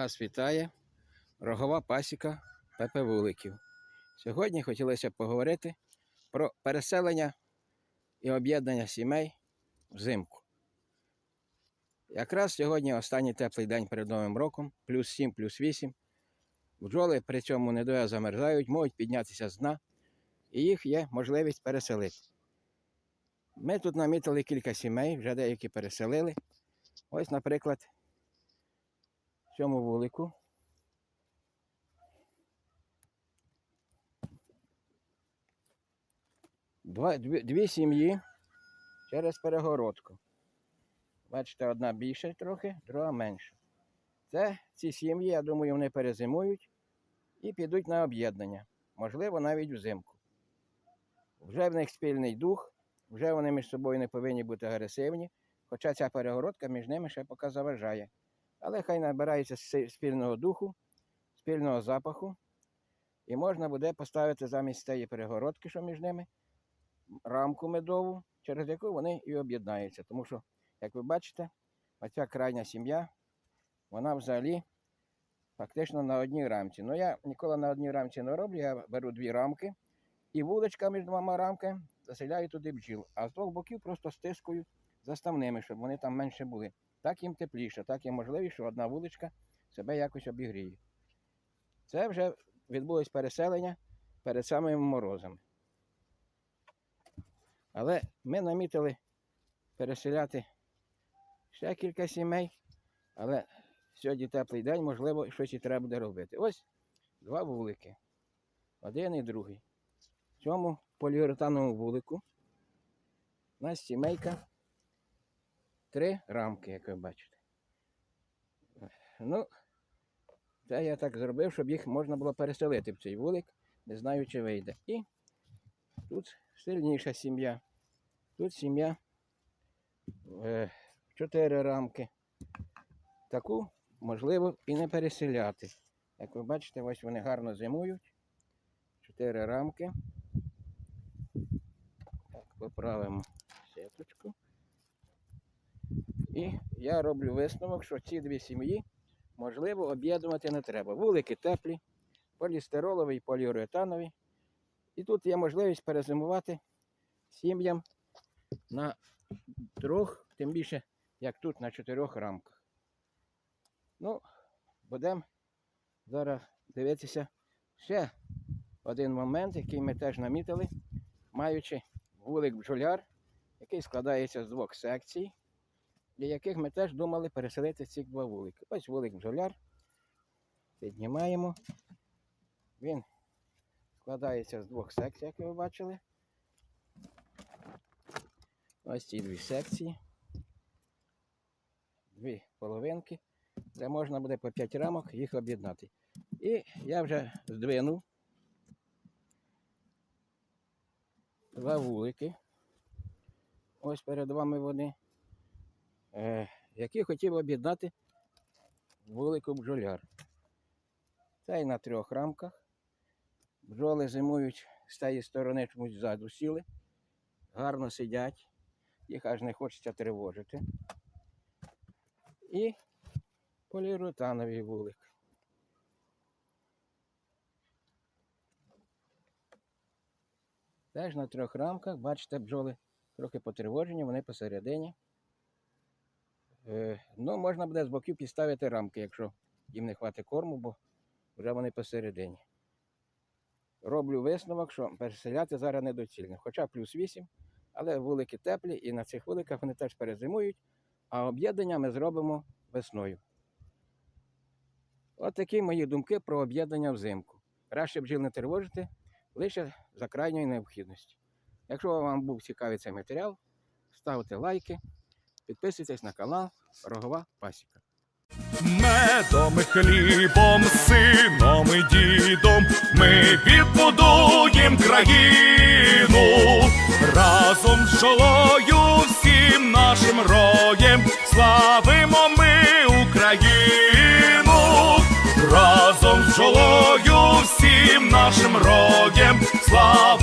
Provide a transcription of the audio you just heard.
Вас вітає рогова пасіка Пепе Вуликів. Сьогодні хотілося б поговорити про переселення і об'єднання сімей взимку. Якраз сьогодні останній теплий день перед Новим роком, плюс 7, плюс 8. Бджоли при цьому не доя замерзають, можуть піднятися з дна, і їх є можливість переселити. Ми тут намітили кілька сімей, вже деякі переселили. Ось, наприклад, цьому вулику. Два, дві, дві сім'ї через перегородку. Бачите, одна більше трохи, друга менша. Це ці сім'ї, я думаю, вони перезимують і підуть на об'єднання. Можливо, навіть взимку. Вже в них спільний дух, вже вони між собою не повинні бути агресивні, хоча ця перегородка між ними ще поки заважає. Але хай набирається спільного духу, спільного запаху, і можна буде поставити замість цієї перегородки, що між ними, рамку медову, через яку вони і об'єднаються. Тому що, як ви бачите, оця крайня сім'я, вона взагалі фактично на одній рамці. Ну я ніколи на одній рамці не роблю, я беру дві рамки і вуличка між двома рамками заселяю туди бджіл, а з двох боків просто стискую заставними, щоб вони там менше були. Так їм тепліше, так є можливість, що одна вуличка себе якось обігріє. Це вже відбулось переселення перед самими морозами. Але ми намітили переселяти ще кілька сімей, але сьогодні теплий день, можливо, щось і треба буде робити. Ось два вулики. Один і другий. В цьому поліуретановому вулику у нас сімейка три рамки, як ви бачите. Ну, це я так зробив, щоб їх можна було переселити в цей вулик. Не знаю, чи вийде. І тут сильніша сім'я. Тут сім'я е, чотири рамки. Таку можливо і не переселяти. Як ви бачите, ось вони гарно зимують. Чотири рамки. Так, поправимо сіточку. І я роблю висновок, що ці дві сім'ї можливо об'єднувати не треба. Вулики теплі, полістироловий і поліуретановий. І тут є можливість перезимувати сім'ям на трьох, тим більше, як тут на чотирьох рамках. Ну, будемо зараз дивитися ще один момент, який ми теж намітили, маючи вулик бджоляр, який складається з двох секцій, для яких ми теж думали переселити ці два вулики. Ось вулик бджоляр. Піднімаємо. Він складається з двох секцій, як ви бачили. Ось ці дві секції. Дві половинки, де можна буде по 5 рамок їх об'єднати. І я вже здвинув два вулики. Ось перед вами вони, е, які хотів об'єднати вулику бджоляр. Цей на трьох рамках. Бджоли зимують з тієї сторони чомусь ззаду сіли, гарно сидять, їх аж не хочеться тривожити. І поліуретановий вулик. Теж на трьох рамках, бачите, бджоли трохи потривожені, вони посередині. Е, ну, можна буде з боків підставити рамки, якщо їм не хватить корму, бо вже вони посередині. Роблю висновок, що переселяти зараз недоцільно. Хоча плюс 8, але вулики теплі і на цих вуликах вони теж перезимують, а об'єднання ми зробимо весною. От такі мої думки про об'єднання взимку. Краще бджіл не тривожити лише за крайньої необхідності. Якщо вам був цікавий цей матеріал, ставте лайки, підписуйтесь на канал Рогова Пасіка. Медом хлібом, сином і дідом ми відбудуєм країну разом з жолою всім нашим роєм славимо ми Україну, разом з жолою всім нашим роєм славимо.